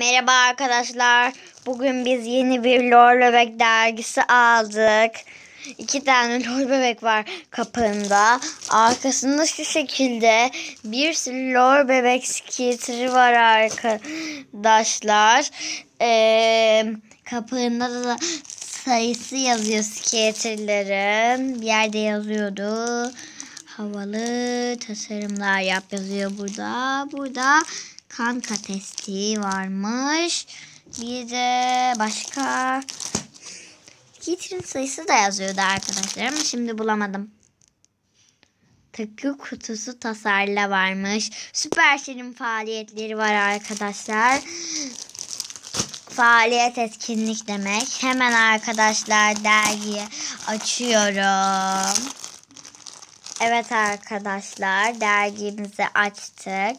Merhaba arkadaşlar. Bugün biz yeni bir Lor Bebek dergisi aldık. İki tane Lor Bebek var kapağında. Arkasında şu şekilde bir sürü Lor Bebek skiteri var arkadaşlar. Ee, kapağında da sayısı yazıyor skaterlerin. Bir yerde yazıyordu. Havalı tasarımlar yap yazıyor burada. Burada kanka testi varmış. Bir de başka Kitrin sayısı da yazıyordu arkadaşlar ama şimdi bulamadım. Takı kutusu tasarla varmış. Süper şirin faaliyetleri var arkadaşlar. Faaliyet etkinlik demek. Hemen arkadaşlar dergiyi açıyorum. Evet arkadaşlar dergimizi açtık.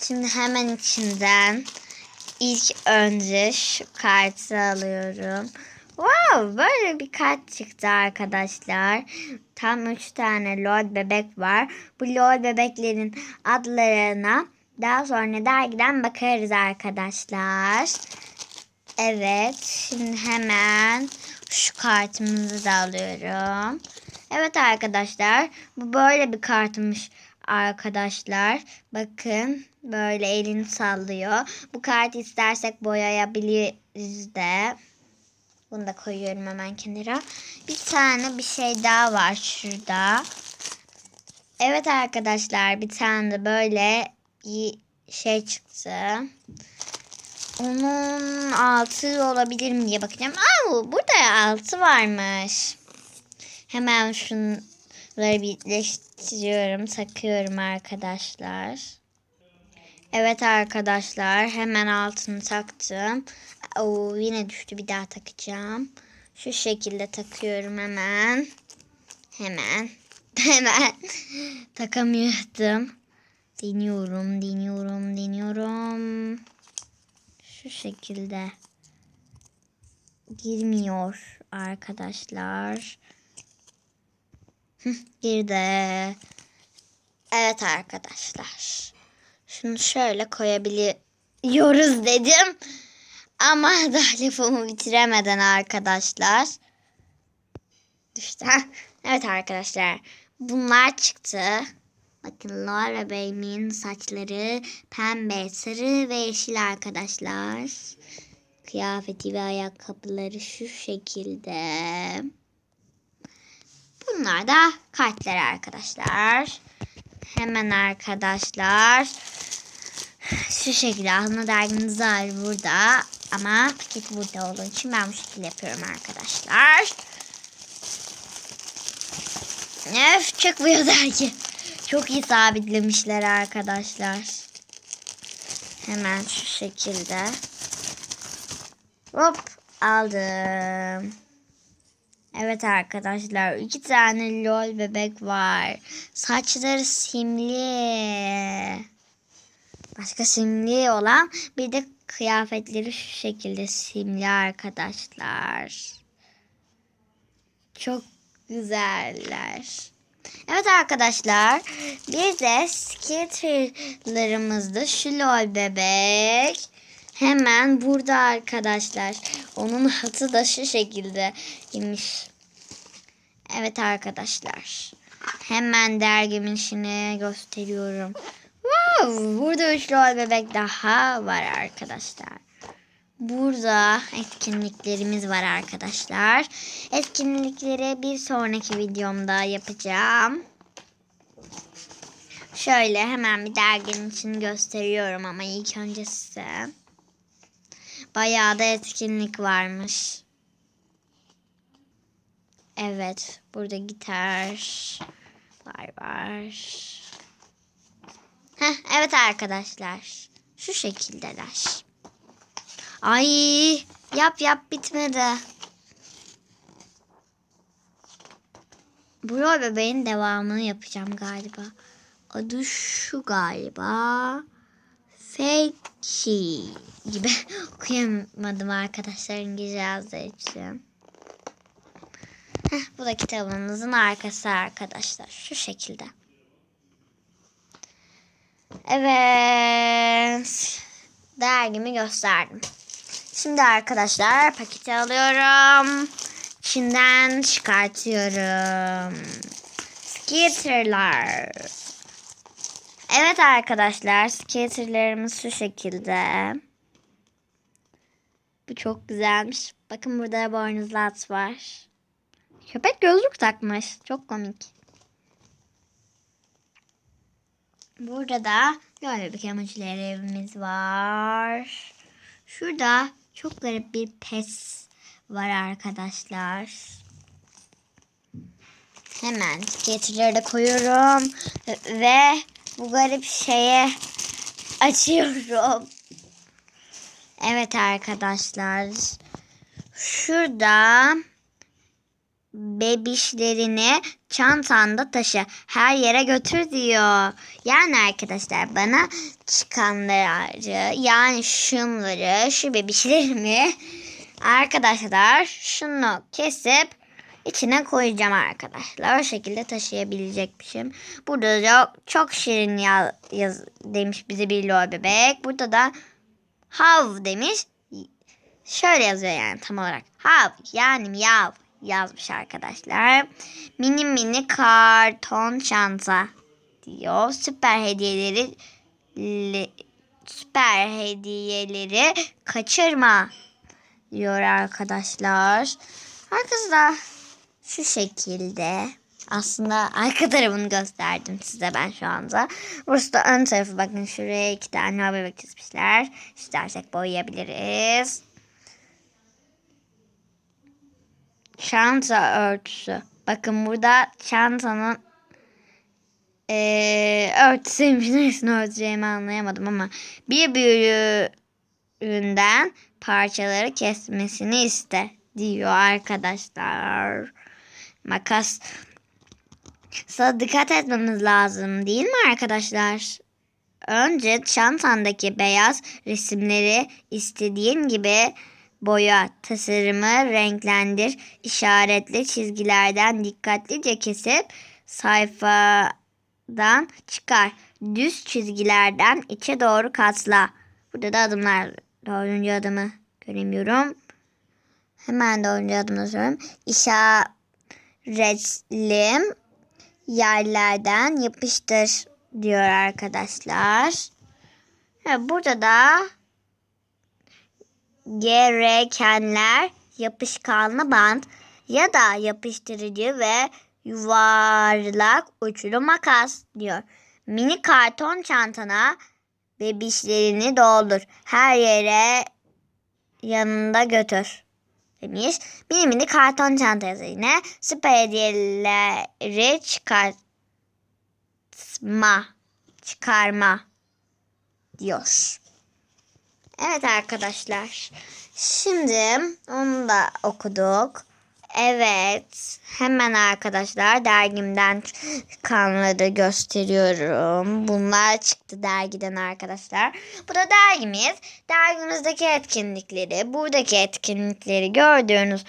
Şimdi hemen içinden ilk önce şu kartı alıyorum. Wow böyle bir kart çıktı arkadaşlar. Tam 3 tane lol bebek var. Bu lol bebeklerin adlarına daha sonra dergiden bakarız arkadaşlar. Evet şimdi hemen şu kartımızı da alıyorum. Evet arkadaşlar bu böyle bir kartmış arkadaşlar. Bakın böyle elini sallıyor. Bu kartı istersek boyayabiliriz de. Bunu da koyuyorum hemen kenara. Bir tane bir şey daha var şurada. Evet arkadaşlar bir tane de böyle bir şey çıktı. Onun altı olabilir mi diye bakacağım. Aa, burada altı varmış. Hemen şunları birleştiriyorum, takıyorum arkadaşlar. Evet arkadaşlar hemen altını taktım. Oo, yine düştü bir daha takacağım. Şu şekilde takıyorum hemen. Hemen. Hemen. Takamıyordum. Deniyorum, deniyorum, deniyorum. Şu şekilde. Girmiyor arkadaşlar. Girdi. Evet arkadaşlar. Şunu şöyle koyabiliyoruz dedim. Ama daha lafımı bitiremeden arkadaşlar. Düştü. Evet arkadaşlar. Bunlar çıktı. Bakın Laura Bey'in saçları pembe, sarı ve yeşil arkadaşlar. Kıyafeti ve ayakkabıları şu şekilde. Bunlar da kartlar arkadaşlar. Hemen arkadaşlar. Şu şekilde aslında dergimiz var burada. Ama paket burada olduğu için ben bu şekilde yapıyorum arkadaşlar. Öf çıkmıyor dergi. Çok iyi sabitlemişler arkadaşlar. Hemen şu şekilde. Hop aldım. Evet arkadaşlar iki tane lol bebek var. Saçları simli. Başka simli olan bir de kıyafetleri şu şekilde simli arkadaşlar. Çok güzeller. Evet arkadaşlar bir de skaterlarımızda şu lol bebek. Hemen burada arkadaşlar. Onun hatı da şu şekilde imiş. Evet arkadaşlar. Hemen dergimin içine gösteriyorum. Wow, burada üç lol bebek daha var arkadaşlar. Burada etkinliklerimiz var arkadaşlar. Etkinlikleri bir sonraki videomda yapacağım. Şöyle hemen bir derginin içini gösteriyorum ama ilk önce size. Bayağı da etkinlik varmış. Evet. Burada gitar var var. Heh, evet arkadaşlar. Şu şekildeler. Ay yap yap bitmedi. Bu rol bebeğin devamını yapacağım galiba. Adı şu galiba. Fake gibi okuyamadım arkadaşlar İngilizce yazdığı için. Heh, bu da kitabımızın arkası arkadaşlar. Şu şekilde. Evet. dergimi gösterdim. Şimdi arkadaşlar paketi alıyorum. İçinden çıkartıyorum. Skitterlar. Evet arkadaşlar skitterlarımız şu şekilde. Bu çok güzelmiş. Bakın burada boynuzlu at var. Köpek gözlük takmış. Çok komik. Burada da böyle bir emojileri evimiz var. Şurada çok garip bir pes var arkadaşlar. Hemen skaterleri de koyuyorum. Ve bu garip şeye açıyorum. Evet arkadaşlar. Şurada bebişlerini çantanda taşı. Her yere götür diyor. Yani arkadaşlar bana çıkanları yani şunları şu bebişlerimi arkadaşlar şunu kesip içine koyacağım arkadaşlar. O şekilde taşıyabilecekmişim. Burada da çok şirin yaz, yaz demiş bize bir lol bebek. Burada da hav demiş. Şöyle yazıyor yani tam olarak. Hav yani miyav yazmış arkadaşlar. Mini mini karton çanta diyor. Süper hediyeleri le- süper hediyeleri kaçırma diyor arkadaşlar. Arkadaşlar şu şekilde aslında arka tarafını gösterdim size ben şu anda. Burası da ön tarafı bakın şuraya iki tane bebek çizmişler. İstersek boyayabiliriz. Çanta örtüsü. Bakın burada çantanın eee örtüsüymüş. Neresini örteceğimi anlayamadım ama bir büyüğünden parçaları kesmesini iste diyor arkadaşlar. Makas. Sana dikkat etmemiz lazım değil mi arkadaşlar? Önce çantandaki beyaz resimleri istediğin gibi boya, tasarımı renklendir, işaretli çizgilerden dikkatlice kesip sayfadan çıkar. Düz çizgilerden içe doğru katla. Burada da adımlar. Dördüncü adımı göremiyorum. Hemen dördüncü adımı söylüyorum. İşaretli yerlerden yapıştır diyor arkadaşlar. Ha, burada da gerekenler yapışkanlı bant ya da yapıştırıcı ve yuvarlak uçlu makas diyor. Mini karton çantana bebişlerini doldur. Her yere yanında götür demiş. Mini mini karton çanta yazıyor yine. Süper hediyeleri çıkartma. Çıkarma diyor. Evet arkadaşlar. Şimdi onu da okuduk. Evet. Hemen arkadaşlar dergimden çıkanları gösteriyorum. Bunlar çıktı dergiden arkadaşlar. Bu da dergimiz. Dergimizdeki etkinlikleri, buradaki etkinlikleri gördüğünüz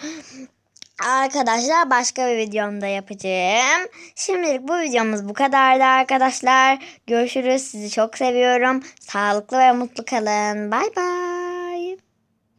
Arkadaşlar başka bir videomda yapacağım. Şimdilik bu videomuz bu kadardı arkadaşlar. Görüşürüz. Sizi çok seviyorum. Sağlıklı ve mutlu kalın. Bay bay.